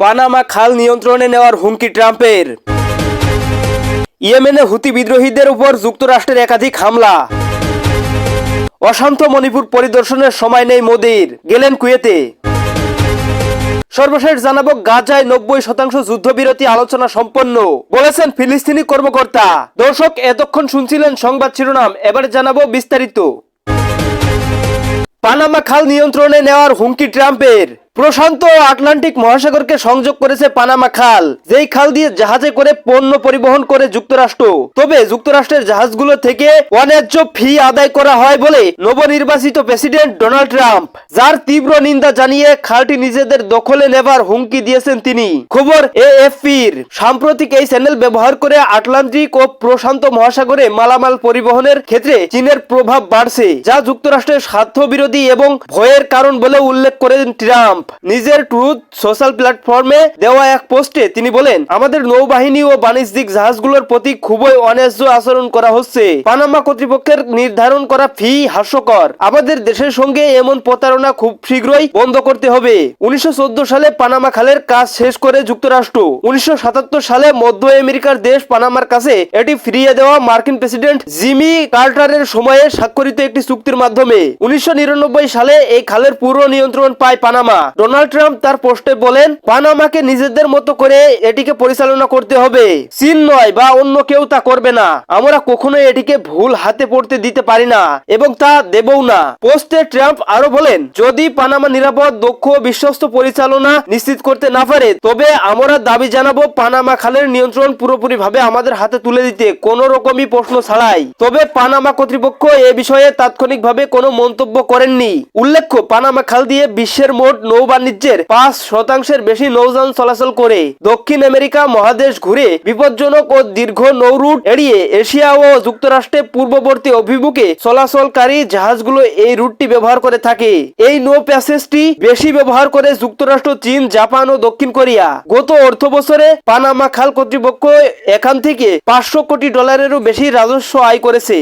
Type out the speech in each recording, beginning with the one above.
Panama খাল নিয়ন্ত্রণে নেওয়ার হুমকি ট্রাম্পের। ইয়েমেনে হুতি বিদ্রোহীদের উপর যুক্তরাষ্ট্রের একাধিক হামলা। অশান্ত মণিপুর পরিদর্শনের সময় নেই মোদির, গেলেন কুয়েতে। সর্বশেষ জানাব গাজায় নব্বই শতাংশ যুদ্ধবিরতি আলোচনা সম্পন্ন, বলেছেন ফিলিস্তিনি কর্মকর্তা। দর্শক, এতক্ষণ শুনছিলেন সংবাদ শিরোনাম, এবারে জানাব বিস্তারিত। পানামা খাল নিয়ন্ত্রণে নেওয়ার হুমকি ট্রাম্পের। প্রশান্ত ও আটলান্টিক মহাসাগরকে সংযোগ করেছে পানামা খাল, যেই খাল দিয়ে জাহাজে করে পণ্য পরিবহন করে যুক্তরাষ্ট্র। তবে যুক্তরাষ্ট্রের জাহাজগুলো থেকে অন্যায্য ফি আদায় করা হয় বলে নবনির্বাচিত প্রেসিডেন্ট ডোনাল্ড ট্রাম্প, যার তীব্র নিন্দা জানিয়ে খালটি নিজেদের দখলে নেবার হুমকি দিয়েছেন তিনি। খবর এএফপির। সাম্প্রতিক এই চ্যানেল ব্যবহার করে আটলান্টিক ও প্রশান্ত মহাসাগরে মালামাল পরিবহনের ক্ষেত্রে চীনের প্রভাব বাড়ছে, যা যুক্তরাষ্ট্রের স্বার্থ বিরোধী এবং ভয়ের কারণ বলে উল্লেখ করেন ট্রাম্প। নিজের ট্রুথ সোশ্যাল প্ল্যাটফর্মে দেওয়া এক পোস্টে তিনি বলেন, আমাদের নৌবাহিনী ও বাণিজ্যিক জাহাজগুলোর প্রতি খুবই অন্যায্য আচরণ করা হচ্ছে। পানামা কর্তৃপক্ষের নির্ধারণ করা ফি হাস্যকর। আমাদের দেশের সঙ্গে এমন প্রতারণা খুব শীঘ্রই বন্ধ করতে হবে। উনিশশো সালে পানামা খালের কাজ শেষ করে যুক্তরাষ্ট্র। উনিশশো সাতাত্তর সালে মধ্য আমেরিকার দেশ পানামার কাছে এটি ফিরিয়ে দেওয়া মার্কিন প্রেসিডেন্ট জিমি কার্টারের সময়ে স্বাক্ষরিত একটি চুক্তির মাধ্যমে। উনিশশো নিরানব্বই সালে এই খালের পুরো নিয়ন্ত্রণ পায় পানামা। ডোনাল্ড ট্রাম্প তার পোস্টে বলেন, পানামাকে নিজেদের মতো করে এটিকে পরিচালনা করতে হবে। চীন নয় বা অন্য কেউ তা করবে না। আমরা কখনোই এটিকে ভুল হাতে পড়তে দিতে পারি না এবং তা দেবও না। পোস্টে ট্রাম্প আরও বলেন, যদি পানামা নিরাপদ, দক্ষ বিশ্বস্ত পরিচালনা নিশ্চিত করতে না পারে, তবে আমরা দাবি জানাব পানামা খালের নিয়ন্ত্রণ পুরোপুরি ভাবে আমাদের হাতে তুলে দিতে, কোনো রকমই প্রশ্ন ছাড়াই। তবে পানামা কর্তৃপক্ষ এ বিষয়ে তাৎক্ষণিকভাবে কোনো মন্তব্য করেননি। উল্লেখ্য, পানামা খাল দিয়ে বিশ্বের মোট নৌ বাণিজ্যের পাঁচ শতাংশের বেশি নৌযান চলাচল করে। দক্ষিণ আমেরিকা মহাদেশ ঘুরে বিপজ্জনক ও দীর্ঘ নৌরুট এড়িয়ে এশিয়া ও যুক্তরাষ্ট্রে পূর্ববর্তী অভিমুখে চলাচলকারী জাহাজগুলো এই রুটটি ব্যবহার করে থাকে। এই নৌ প্যাসেজটি বেশি ব্যবহার করে যুক্তরাষ্ট্র, চীন, জাপান ও দক্ষিণ কোরিয়া। গত অর্থ বছরে পানামা খাল কর্তৃপক্ষ এখান থেকে পাঁচশো কোটি ডলারেরও বেশি রাজস্ব আয় করেছে।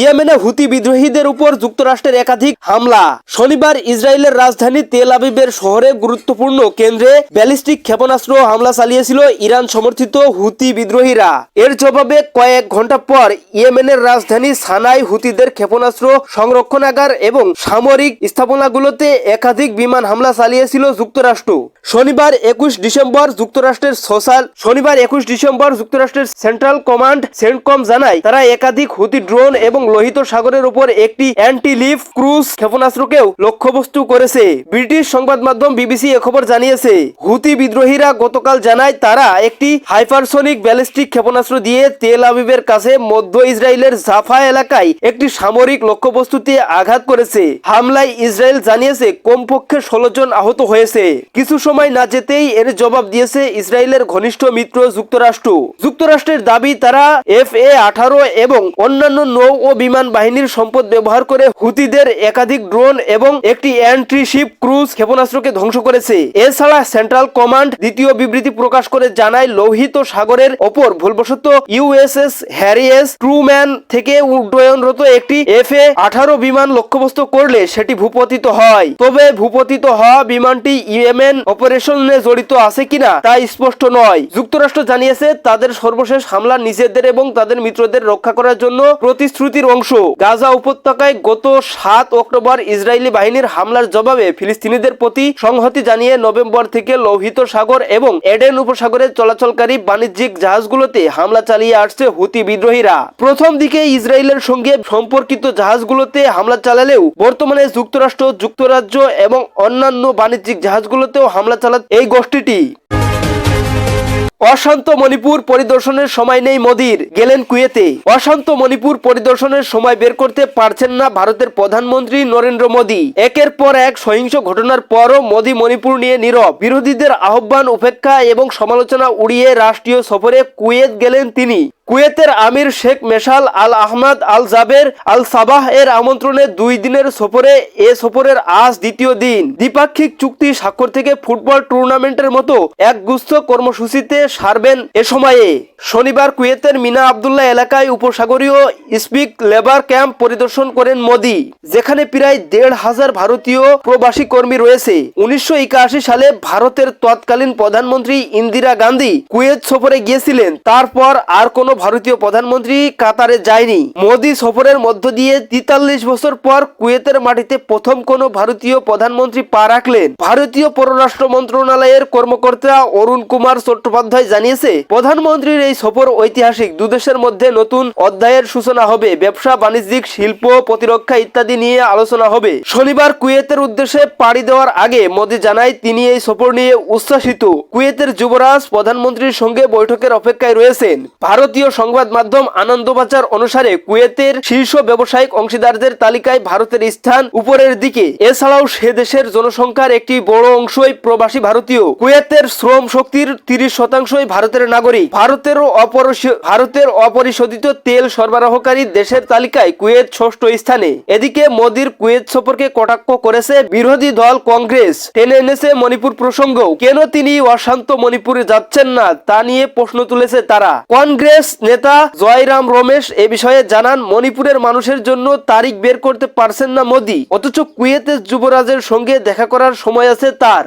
ইয়েমেনে হুতি বিদ্রোহীদের উপর যুক্তরাষ্ট্রের একাধিক হামলা। শনিবার ইসরায়েলের রাজধানী তেল আবিবের শহরে গুরুত্বপূর্ণ কেন্দ্রে ব্যালিস্টিক ক্ষেপণাস্ত্র হামলা চালিয়েছিল ইরান সমর্থিত হুতি বিদ্রোহীরা। এর জবাবে কয়েক ঘণ্টা পর ইয়েমেনের রাজধানী সানাই হুতিদের ক্ষেপণাস্ত্র সংরক্ষণাগার এবং সামরিক স্থাপনাগুলোতে একাধিক বিমান হামলা চালিয়েছিল যুক্তরাষ্ট্র। শনিবার একুশ ডিসেম্বর যুক্তরাষ্ট্রের সোশ্যাল শনিবার একুশ ডিসেম্বর যুক্তরাষ্ট্রের সেন্ট্রাল কমান্ড সেন্টকম জানায়, তারা একাধিক হুতি ড্রোন এবং লোহিত সাগরের উপর একটি অ্যান্টি লিফ ক্রুজ ক্ষেপণাস্ত্রকেও লক্ষ্যবস্তু করেছে। ব্রিটিশ সংবাদ মাধ্যম বিবিসি খবর জানিয়েছে, হুতি বিদ্রোহীরা গতকাল জানায় তারা একটি হাইপারসোনিক ব্যালিস্টিক ক্ষেপণাস্ত্র দিয়ে তেল আবিবের কাছে মধ্য ইসরায়েলের জাফা এলাকায় একটি সামরিক লক্ষ্যবস্তুতে আঘাত করেছে। হামলায় ইসরায়েল জানিয়েছে, কমপক্ষে ষোলো জন আহত হয়েছে। কিছু সময় না যেতেই এর জবাব দিয়েছে ইসরায়েলের ঘনিষ্ঠ মিত্র যুক্তরাষ্ট্র। যুক্তরাষ্ট্রের দাবি, তারা এফ এ আঠারো এবং অন্যান্য নৌ ও বিমান বাহিনীর সম্পদ ব্যবহার করে হুতিদের একাধিক ড্রোন এবং একটি অ্যান্ট্রি শিপ ক্রুজ ক্ষেপণাস্ত্রকে ধ্বংস করেছে। এছাড়া সেন্ট্রাল কমান্ড দ্বিতীয় বিবৃতি প্রকাশ করে জানায়, লোহিত সাগরের ওপর ভুলবশত ইউএসএস হ্যারিয়েস ট্রুম্যান থেকে উড্ডয়নরত একটি এফ এ আঠারো বিমান লক্ষ্যবস্তু করলে সেটি ভূপতিত হয়। তবে ভূপতিত হওয়া বিমানটি ইয়েমেন অপারেশনে জড়িত আছে কিনা তা স্পষ্ট নয়। যুক্তরাষ্ট্র জানিয়েছে, তাদের সর্বশেষ হামলা নিজেদের এবং তাদের মিত্রদের রক্ষা করার জন্য প্রতিশ্রুতির অংশ। গাজা উপত্যকায় গত সাত অক্টোবর ইসরায়েলি বাহিনীর হামলার জবাবে ফিলিস্তিনিদের প্রতি সংহতি জানিয়ে নভেম্বর থেকে লোহিত সাগর এবং এডেন উপসাগরে চলাচলকারী বাণিজ্যিক জাহাজগুলোতে হামলা চালিয়ে আসছে হুতি বিদ্রোহীরা। প্রথম দিকে ইসরায়েলের সঙ্গে সম্পর্কিত জাহাজগুলোতে হামলা চালালেও বর্তমানে যুক্তরাষ্ট্র, যুক্তরাজ্য এবং অন্যান্য বাণিজ্যিক জাহাজগুলোতেও হামলা চালাত এই গোষ্ঠীটি। অশান্ত মণিপুর পরিদর্শনের সময় নেই মোদির, গেলেন কুয়েতে অশান্ত মণিপুর পরিদর্শনের সময় বের করতে পারছেন না ভারতের প্রধানমন্ত্রী নরেন্দ্র মোদী। একের পর এক সহিংস ঘটনার পরও মোদী মণিপুর নিয়ে নীরব। বিরোধীদের আহ্বান, উপেক্ষা এবং সমালোচনা উড়িয়ে রাষ্ট্রীয় সফরে কুয়েত গেলেন তিনি। কুয়েতের আমির Sheikh Meshal Al Ahmad Al Jaber Al Sabah এর আমন্ত্রণে দুই দিনের সফরে এ সফরের আজ দ্বিতীয় দিন। দ্বিপাক্ষিক চুক্তি স্বাক্ষর থেকে ফুটবল টুর্নামেন্টের মতো এক গুচ্ছ কর্মসূচিতে সারবেন এ সময়ে। শনিবার কুয়েতের মিনা আবদুল্লাহ এলাকায় উপসাগরীয় স্পিক লেবার ক্যাম্প পরিদর্শন করেন মোদি, যেখানে প্রায় দেড় হাজার ভারতীয় প্রবাসী কর্মী রয়েছে। উনিশশো একাশি সালে ভারতের তৎকালীন প্রধানমন্ত্রী ইন্দিরা গান্ধী কুয়েত সফরে গিয়েছিলেন। তারপর আর কোনো ভারতীয় প্রধানমন্ত্রী কাতারে যায়নি। মোদি সফরের মধ্য দিয়ে তেতাল্লিশ বছর পর কুয়েতের মাটিতে প্রথম কোনো ভারতীয় প্রধানমন্ত্রী পা রাখলেন। ভারতীয় পররাষ্ট্র মন্ত্রণালয়ের কর্মকর্তা অরুণ কুমার চট্টোপাধ্যায় জানিয়েছে, প্রধানমন্ত্রীর এই সফর ঐতিহাসিক। দুদেশের মধ্যে নতুন অধ্যায়ের সূচনা হবে। ব্যবসা, বাণিজ্যিক, শিল্প, প্রতিরক্ষা ইত্যাদি নিয়ে আলোচনা হবে। শনিবার কুয়েতের উদ্দেশ্যে পাড়ি দেওয়ার আগে মোদি জানায়, তিনি এই সফর নিয়ে উচ্ছ্বাসিত। কুয়েতের যুবরাজ প্রধানমন্ত্রীর সঙ্গে বৈঠকের অপেক্ষায় রয়েছেন। ভারতীয় সংবাদ মাধ্যম আনন্দবাজার অনুসারে কুয়েতের শীর্ষ ব্যবসায়িক অংশীদারদের তালিকায় ভারতের স্থান উপরের দিকে। এছাড়াও সে দেশের জনসংখ্যার একটি বড় অংশই প্রবাসী ভারতীয়। কুয়েতের শ্রম শক্তির তিরিশ শতাংশই ভারতের নাগরিক। অপরিশ- ভারতের অপরিশোধিত তেল সরবরাহকারী দেশের তালিকায় কুয়েত ষষ্ঠ স্থানে। এদিকে মোদির কুয়েত সফরকে কটাক্ষ করেছে বিরোধী দল কংগ্রেস। টেনে এনেছে মণিপুর প্রসঙ্গ কেন তিনি অশান্ত মণিপুরে যাচ্ছেন না, তা নিয়ে প্রশ্ন তুলেছে তারা। কংগ্রেস নেতা জয়রাম রমেশ এ বিষয়ে জানান, মণিপুরের মানুষের জন্য তারিখ বের করতে পারছেন না মোদি, অথচ কুয়েতের যুবরাজের সঙ্গে দেখা করার সময় আছে তার।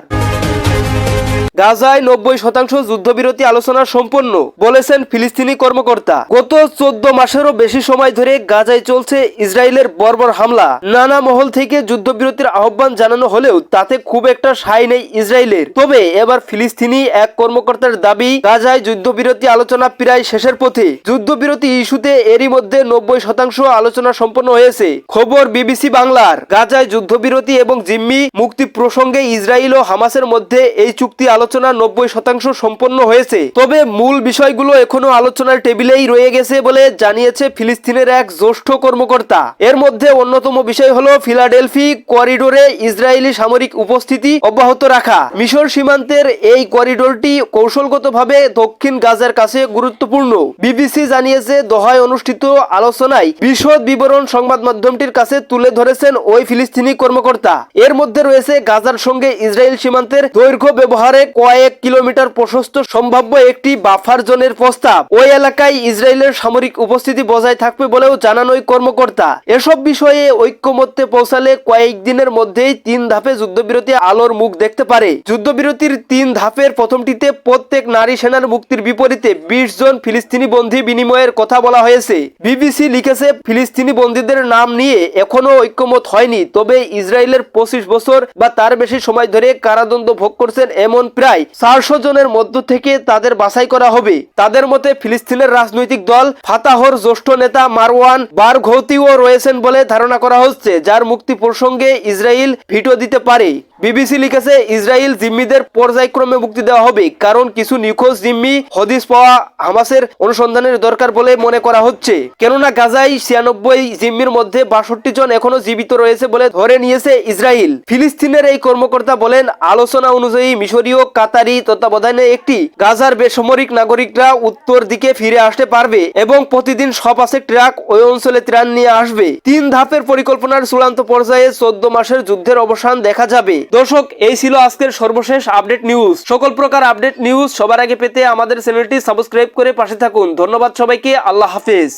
গাজায় নব্বই শতাংশ যুদ্ধবিরতি আলোচনা সম্পন্ন, বলেছেন ফিলিস্তিনি কর্মকর্তা। গত চোদ্দ মাসেরও বেশি সময় ধরে গাজায় চলছে ইসরায়েলের বর্বর হামলা। নানা মহল থেকে যুদ্ধবিরতির আহ্বান জানানো হলেও তাতে খুব একটা সাই নেই ইসরায়েলের। তবে এবার ফিলিস্তিনি এক কর্মকর্তার দাবি, গাজায় যুদ্ধবিরতি আলোচনা প্রায় শেষের পথে। যুদ্ধবিরতি ইস্যুতে এরই মধ্যে নব্বই শতাংশ আলোচনা সম্পন্ন হয়েছে। খবর বিবিসি বাংলার। গাজায় যুদ্ধবিরতি এবং জিম্মি মুক্তি প্রসঙ্গে ইসরায়েল ও হামাসের মধ্যে এই চুক্তি আলোচনা নব্বই শতাংশ সম্পন্ন হয়েছে। তবে মূল বিষয়গুলো এখনও আলোচনার টেবিলেই রয়ে গেছে বলে জানিয়েছে ফিলিস্তিনের এক জ্যেষ্ঠ কর্মকর্তা। এর মধ্যে অন্যতম বিষয় হলো ফিলাডেলফি করিডোরে ইসরায়েলি সামরিক উপস্থিতি অব্যাহত রাখা। মিশর সীমান্তের এই করিডোরটি কৌশলগতভাবে দক্ষিণ গাজার কাছে গুরুত্বপূর্ণ। বিবিসি জানিয়েছে, দোহায় অনুষ্ঠিত আলোচনায় বিশদ বিবরণ সংবাদ মাধ্যমটির কাছে তুলে ধরেছেন ওই ফিলিস্তিনি কর্মকর্তা। এর মধ্যে রয়েছে গাজার সঙ্গে ইসরায়েল সীমান্তের দৈর্ঘ্য ব্যবহারে কয়েক কিলোমিটার প্রশস্ত সম্ভাব্য একটি বাফার জোনের প্রস্তাব। ওই এলাকায় ইসরায়েলের সামরিক উপস্থিতি বজায় থাকবে বলেও জানান ওই কর্মকর্তা। এসব বিষয়ে ঐক্যমত্যে পৌঁছালে কয়েকদিনের মধ্যেই তিন ধাপে যুদ্ধবিরতি আলোর মুখ দেখতে পারে। যুদ্ধবিরতির তিন ধাপের প্রথমটিতে প্রত্যেক নারী সেনার মুক্তির বিপরীতে বিশ জন ফিলিস্তিনি বন্দী বিনিময়ের কথা বলা হয়েছে। বিবিসি লিখেছে, ফিলিস্তিনি বন্দীদের নাম নিয়ে এখনও ঐক্যমত হয়নি, তবে ইসরায়েলের পঁচিশ বছর বা তার বেশি সময় ধরে কারাদণ্ড ভোগ করছেন এমন প্রায় চারশো জনের মধ্য থেকে তাদের বাছাই করা হবে। তাদের মতে ফিলিস্তিনের রাজনৈতিক দল ফাতাহর জ্যেষ্ঠ নেতা মারওয়ান বারঘৌতিও রয়েছেন বলে ধারণা করা হচ্ছে, যার মুক্তি প্রসঙ্গে ইসরায়েল ভিটো দিতে পারে। বিবিসি লিখেছে, ইসরায়েল জিম্মিদের পর্যায়ক্রমে মুক্তি দেওয়া হবে, কারণ কিছু নিখোঁজ জিম্মি হদিস পাওয়া হামাসের অনুসন্ধানের দরকার বলে মনে করা হচ্ছে। কেননা গাজায় ছিয়ানব্বই জিম্মির মধ্যে বাষট্টি জন এখনও জীবিত রয়েছে বলে ধরে নিয়েছে ইসরায়েল। ফিলিস্তিনের এই কর্মকর্তা বলেন, আলোচনা অনুযায়ী মিশরীয় কাতারি তত্ত্বাবধানে একটি গাজার বেসামরিক নাগরিকরা উত্তর দিকে ফিরে আসতে পারবে এবং প্রতিদিন সপাসে ট্রাক ওই অঞ্চলে ত্রাণ নিয়ে আসবে। তিন ধাপের পরিকল্পনার চূড়ান্ত পর্যায়ে চোদ্দ মাসের যুদ্ধের অবসান দেখা যাবে। দর্শক, এই ছিল আজকের সর্বশেষ আপডেট নিউজ। সকল প্রকার আপডেট নিউজ সবার আগে পেতে আমাদের চ্যানেলটি সাবস্ক্রাইব করে পাশে থাকুন। ধন্যবাদ সবাইকে। আল্লাহ হাফেজ।